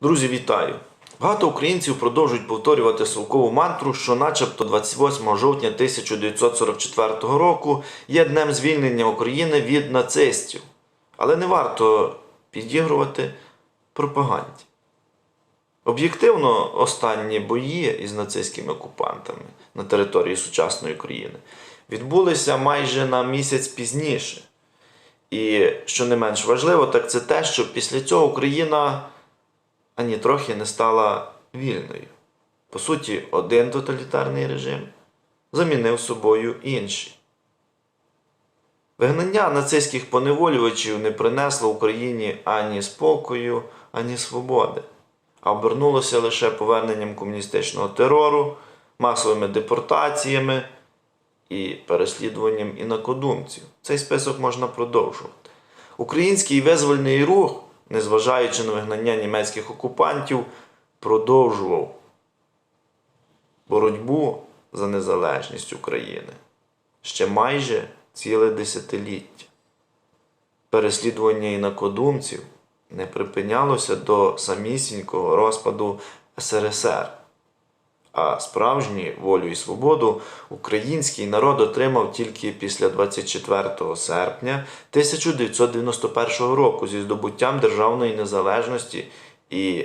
Друзі, вітаю! Багато українців продовжують повторювати совкову мантру, що начебто 28 жовтня 1944 року є днем звільнення України від нацистів. Але не варто підігрувати пропаганді. Об'єктивно, останні бої із нацистськими окупантами на території сучасної України відбулися майже на місяць пізніше. І що не менш важливо, так це те, що після цього Україна ані трохи не стала вільною. По суті, один тоталітарний режим замінив собою інший. Вигнання нацистських поневолювачів не принесло Україні ані спокою, ані свободи, а обернулося лише поверненням комуністичного терору, масовими депортаціями і переслідуванням інакодумців. Цей список можна продовжувати. Український визвольний рух, незважаючи на вигнання німецьких окупантів, продовжував боротьбу за незалежність України ще майже ціле десятиліття. Переслідування інакодумців не припинялося до самісінького розпаду СРСР. А справжню волю і свободу український народ отримав тільки після 24 серпня 1991 року зі здобуттям державної незалежності і,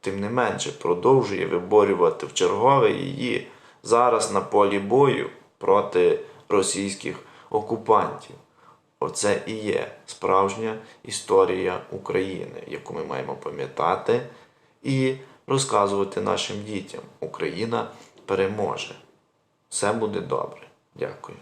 тим не менше, продовжує виборювати вчергове її зараз на полі бою проти російських окупантів. Оце і є справжня історія України, яку ми маємо пам'ятати і розказувати нашим дітям. Україна переможе. Все буде добре. Дякую.